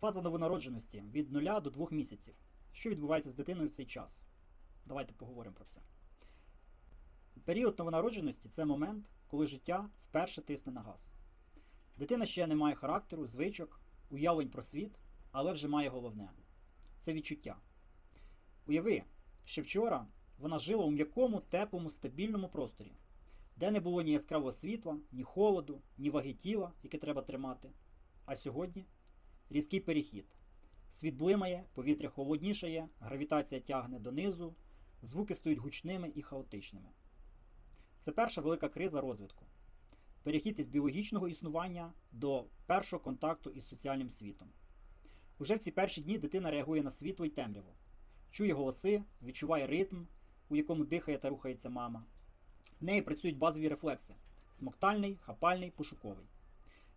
Фаза новонародженості від 0 до 2 місяців. Що відбувається з дитиною в цей час? Давайте поговоримо про це. Період новонародженості це момент, коли життя вперше тисне на газ. Дитина ще не має характеру, звичок, уявлень про світ, але вже має головне це відчуття. Уяви, що вчора вона жила у м'якому, теплому, стабільному просторі, де не було ні яскравого світла, ні холоду, ні ваги тіла, яке треба тримати. А сьогодні різкий перехід. Світ блимає, повітря холоднішає, гравітація тягне донизу, звуки стають гучними і хаотичними. Це перша велика криза розвитку. Перехід із біологічного існування до першого контакту із соціальним світом. Уже в ці перші дні дитина реагує на світло і темряву, чує голоси, відчуває ритм, у якому дихає та рухається мама. В неї працюють базові рефлекси: смоктальний, хапальний, пошуковий.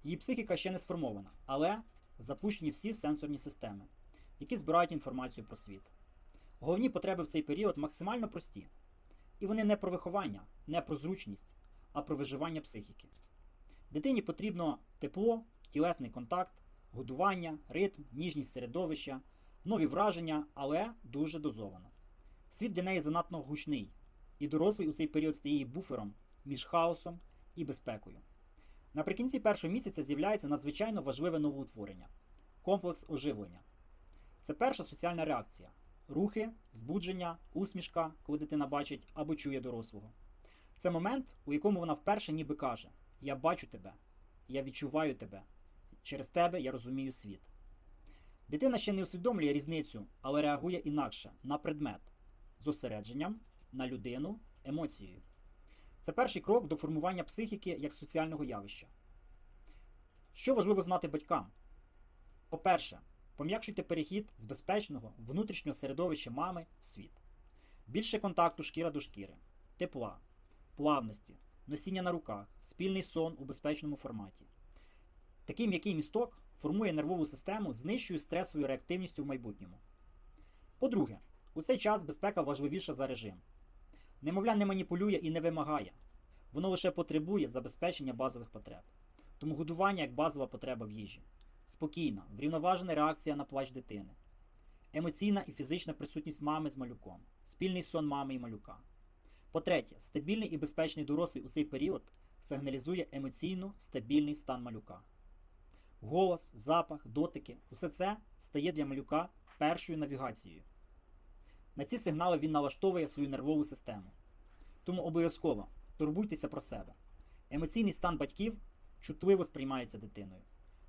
Її психіка ще не сформована, але запущені всі сенсорні системи, які збирають інформацію про світ. Головні потреби в цей період максимально прості. І вони не про виховання, не про зручність, а про виживання психіки. Дитині потрібно тепло, тілесний контакт, годування, ритм, ніжність середовища, нові враження, але дуже дозовано. Світ для неї занадто гучний, і дорослий у цей період стає її буфером між хаосом і безпекою. Наприкінці першого місяця з'являється надзвичайно важливе новоутворення комплекс оживлення. Це перша соціальна реакція: рухи, збудження, усмішка, коли дитина бачить або чує дорослого. Це момент, у якому вона вперше ніби каже: Я бачу тебе, я відчуваю тебе, через тебе я розумію світ. Дитина ще не усвідомлює різницю, але реагує інакше на предмет зосередженням, на людину, емоцією. Це перший крок до формування психіки як соціального явища. Що важливо знати батькам? По-перше, пом'якшуйте перехід з безпечного внутрішнього середовища мами в світ. Більше контакту шкіра до шкіри, тепла, плавності, носіння на руках, спільний сон у безпечному форматі. Такий м'який місток формує нервову систему з нижчою стресовою реактивністю в майбутньому. По-друге, у цей час безпека важливіша за режим. Немовля не маніпулює і не вимагає. Воно лише потребує забезпечення базових потреб. Тому годування як базова потреба в їжі. Спокійна, врівноважена реакція на плач дитини. Емоційна і фізична присутність мами з малюком. Спільний сон мами і малюка. По-третє, стабільний і безпечний дорослий у цей період сигналізує емоційно стабільний стан малюка. Голос, запах, дотики усе це стає для малюка першою навігацією. На ці сигнали він налаштовує свою нервову систему. Тому обов'язково турбуйтеся про себе. Емоційний стан батьків чутливо сприймається дитиною.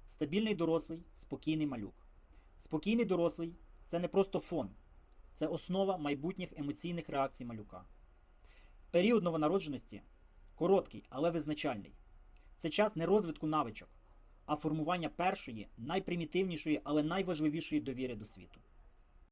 Стабільний дорослий, спокійний малюк. Спокійний дорослий це не просто фон, це основа майбутніх емоційних реакцій малюка. Період новонародженості короткий, але визначальний. Це час не розвитку навичок, а формування першої, найпримітивнішої, але найважливішої довіри до світу.